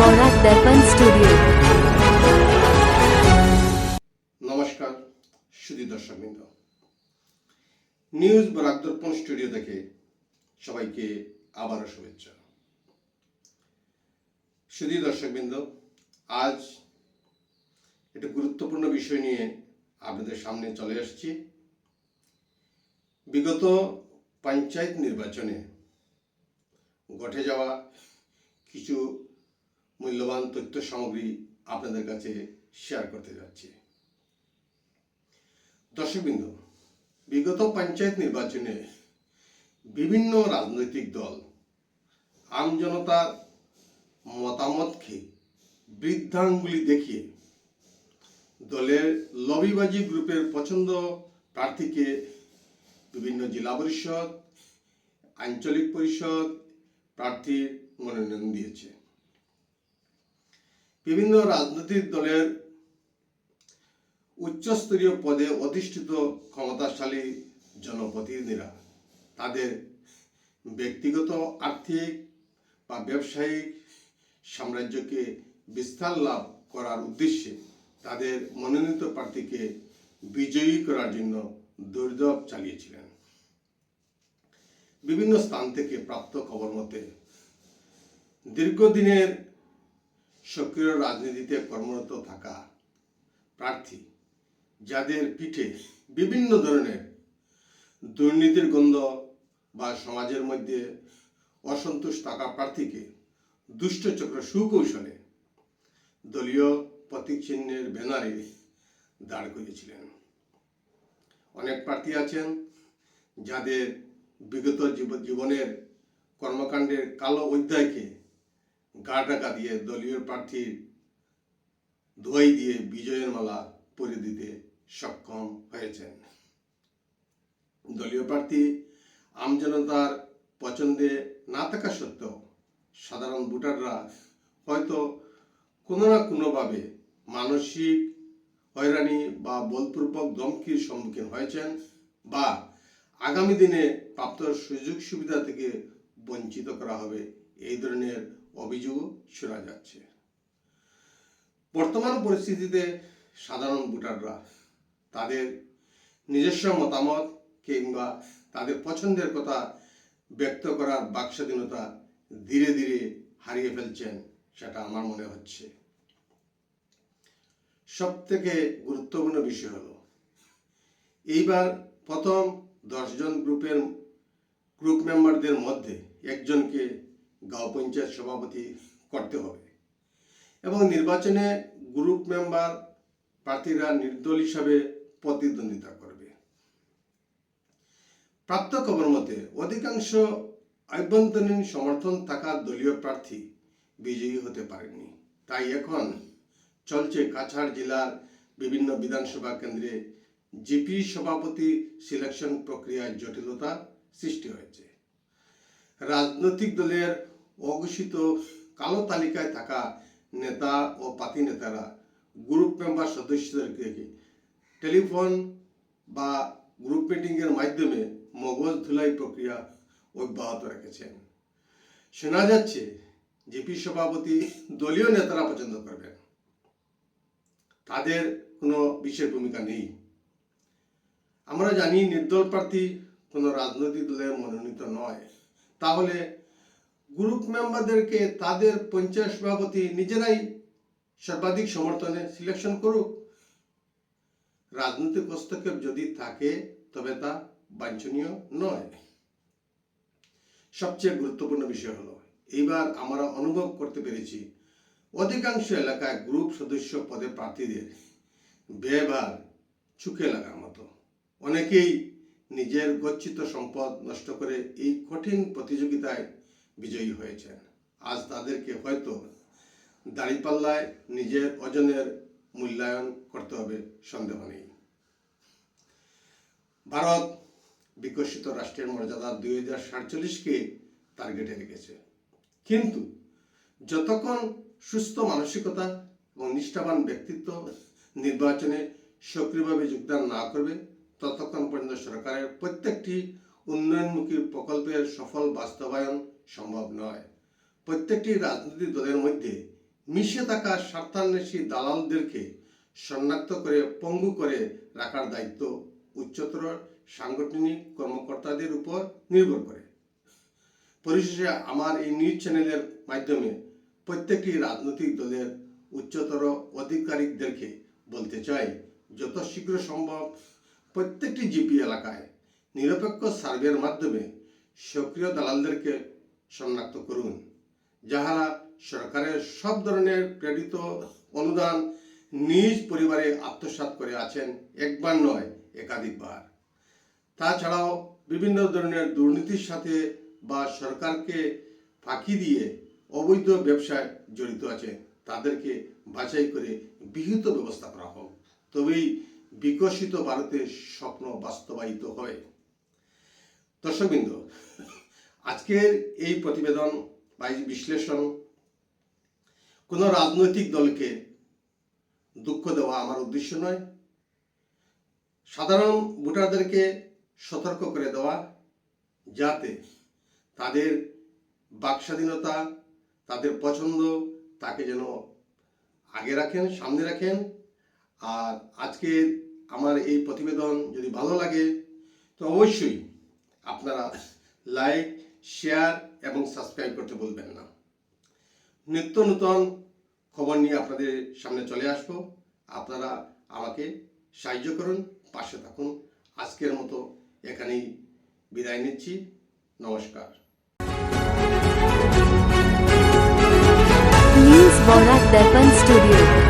বরাক দর্পণ studio. নমস্কার সুধী দর্শকবৃন্দ news Barak দর্পণ studio থেকে সবাইকে আবারও শুভেচ্ছা। সুধী দর্শকবৃন্দ আজ একটা গুরুত্বপূর্ণ বিষয় নিয়ে আপনাদের সামনে চলে আসছি বিগত পঞ্চায়েত নির্বাচনে ঘটে যাওয়া কিছু মূল্যবান তথ্য সামগ্রী আপনাদের কাছে শেয়ার করতে যাচ্ছি। দর্শকবৃন্দ, বিগত পঞ্চায়েত নির্বাচনে বিভিন্ন রাজনৈতিক দল আমজনতার মতামতকে বৃদ্ধাঙ্গুলি দেখিয়ে দলের লবিবাজি গ্রুপের পছন্দ প্রার্থীকে বিভিন্ন জেলা পরিষদ, আঞ্চলিক পরিষদ প্রার্থীর মনোনয়ন দিয়েছে। বিভিন্ন রাজনৈতিক দলের উচ্চস্তরীয় পদে অধিষ্ঠিত ক্ষমতাশালী জনপ্রতিনিধিরা, তাদের ব্যক্তিগত, আর্থিক বা ব্যবসায়িক সাম্রাজ্যকে বিস্তার লাভ করার উদ্দেশ্যে তাদের মনোনীত প্রার্থীকে বিজয়ী করার জন্য দুর্দব চালিয়েছিলেন। বিভিন্ন স্থান থেকে প্রাপ্ত খবর মতে, দীর্ঘদিনের সক্রিয় রাজনীতিতে কর্মরত থাকা প্রার্থী যাদের পিঠে বিভিন্ন ধরনের দুর্নীতির গন্ধ বা সমাজের মধ্যে অসন্তোষ থাকা প্রার্থীকে দুষ্টচক্র সুকৌশলে দলীয় প্রতীক চিহ্নের ব্যানারে দাঁড় করিয়েছিলেন। অনেক প্রার্থী আছেন যাদের বিগত জীবনের কর্মকাণ্ডের কালো অধ্যায়কে গা টাকা দিয়ে দলীয় প্রার্থীর ধোয়াই দিয়ে বিজয়ের মালা পরে দিতে সক্ষম হয়েছেন। দলীয় প্রার্থী আমজনতার পছন্দে না থাকা সত্ত্বেও সাধারণ ভোটাররা হয়তো কোনো না কোনোভাবে মানসিক হয়রানি বা বলপূর্বক ধমকির সম্মুখীন হয়েছেন বা আগামী দিনে প্রাপ্ত সুযোগ সুবিধা থেকে বঞ্চিত করা হবে। এই ধরনের অভিযোগও শোনা যাচ্ছে। বর্তমান পরিস্থিতিতে সাধারণ ভোটাররা তাদের নিজস্ব মতামত কিংবা তাদের পছন্দের কথা ব্যক্ত করার বাকস্বাধীনতা ধীরে ধীরে হারিয়ে ফেলছেন সেটা আমার মনে হচ্ছে। সব থেকে গুরুত্বপূর্ণ বিষয় হলো, এইবার প্রথম দশজন গ্রুপের গ্রুপ মেম্বারদের মধ্যে একজনকে গাঁও পঞ্চায়েত সভাপতি করতে হবে। এবং নির্বাচনে গ্রুপ মেম্বার প্রার্থীরা নির্দল হিসাবে প্রতিদ্বন্দ্বিতা করবে। প্রাপ্ত খবর মতে, অধিকাংশ আভ্যন্তরীণ সমর্থন থাকা দলীয় প্রার্থী বিজয়ী হতে পারেননি। তাই এখন চলছে কাছাড় জেলার বিভিন্ন বিধানসভা কেন্দ্রে জিপি সভাপতি সিলেকশন প্রক্রিয়ায় জটিলতা সৃষ্টি হয়েছে। রাজনৈতিক দলের অঘোষিত কালো তালিকায় থাকা নেতা ও পাতি নেতারা গ্রুপ মেম্বার সদস্যদেরকে টেলিফোন বা গ্রুপ মিটিংয়ের মাধ্যমে মগজ ধুলাই প্রক্রিয়া অব্যাহত রেখেছেন। শোনা যাচ্ছে জিপি সভাপতি দলীয় নেতারা পছন্দ করবেন। তাদের কোনো বিশেষ ভূমিকা নেই। আমরা জানি নির্দল প্রার্থী কোনো রাজনৈতিক দলের মনোনীত নয়। তাহলে গ্রুপ মেম্বারদেরকে তাদের পঞ্চায়েত সভাপতি নিজেরাই সর্বাধিক সমর্থনে সিলেকশন করুক। রাজনৈতিক হস্তক্ষেপ যদি থাকে, তবে তা বাঞ্ছনীয় নয়। সবচেয়ে গুরুত্বপূর্ণ বিষয় হলো, এইবার আমরা অনুভব করতে পেরেছি, অধিকাংশ এলাকায় গ্রুপ সদস্য পদে প্রার্থীদের ব্যবহার চুকে লাগার মতো। অনেকেই নিজের গচ্ছিত সম্পদ নষ্ট করে এই কঠিন প্রতিযোগিতায় বিজয়ী হয়েছেন। আজ তাদেরকে হয়তো দাড়িপাল্লায় নিজের ওজনের মূল্যায়ন করতে হবে, সন্দেহ নেই। ভারত বিকশিত রাষ্ট্রের মর্যাদা দুই হাজার সাতচল্লিশকে টার্গেটে রেখেছে। কিন্তু যতক্ষণ সুস্থ মানসিকতা এবং নিষ্ঠাবান ব্যক্তিত্ব নির্বাচনে সক্রিয়ভাবে যোগদান না করবে ততক্ষণ পর্যন্ত সরকারের প্রত্যেকটি উন্নয়নমুখী প্রকল্পের সফল বাস্তবায়ন সম্ভব নয়। প্রত্যেকটি রাজনৈতিক দলের মধ্যে মিশে থাকা স্বার্থান্বেষী দালালদেরকে শনাক্ত করে, পঙ্গু করে রাখার দায়িত্ব উচ্চতর সাংগঠনিক কর্মকর্তাদের উপর নির্ভর করে। পরিশেষে আমার এই নিউজ চ্যানেলের মাধ্যমে প্রত্যেকটি রাজনৈতিক দলের উচ্চতর আধিকারিকদেরকে বলতে চাই, যত শীঘ্র সম্ভব প্রত্যেকটি জিপি এলাকায় নিরপেক্ষ সার্ভের মাধ্যমে সক্রিয় দালালদেরকে শনাক্ত করুন, যাহারা সরকারের সব ধরনের প্রেরিত অনুদান নিজ পরিবারে আত্মসাৎ করে আছেন একবার নয়, একাধিকবার। তাছাড়াও বিভিন্ন ধরনের দুর্নীতির সাথে বা সরকারকে ফাঁকি দিয়ে অবৈধ ব্যবসায় জড়িত আছে তাদেরকে বাছাই করে বিহিত ব্যবস্থা করা হোক। তবেই বিকশিত ভারতের স্বপ্ন বাস্তবায়িত হয়। দর্শকবৃন্দ, আজকের এই প্রতিবেদন বা বিশ্লেষণ কোনো রাজনৈতিক দলকে দুঃখ দেওয়া আমার উদ্দেশ্য নয়। সাধারণ ভোটারদেরকে সতর্ক করে দেওয়া যাতে তাদের বাক স্বাধীনতা তাদের পছন্দ তাকে যেন আগে রাখেন, সামনে রাখেন। আর আজকের আমার এই প্রতিবেদন যদি ভালো লাগে, তো অবশ্যই আপনারা লাইক, শেয়ার এবং সাবস্ক্রাইব করতে বলবেন না। নিত্য নূতন খবর নিয়ে আপনাদের সামনে চলে আসব। আপনারা আমাকে সাহায্য করুন, পাশে থাকুন। আজকের মতো এখানেই বিদায় নিচ্ছি। নমস্কার। News Borak Darpan Studio.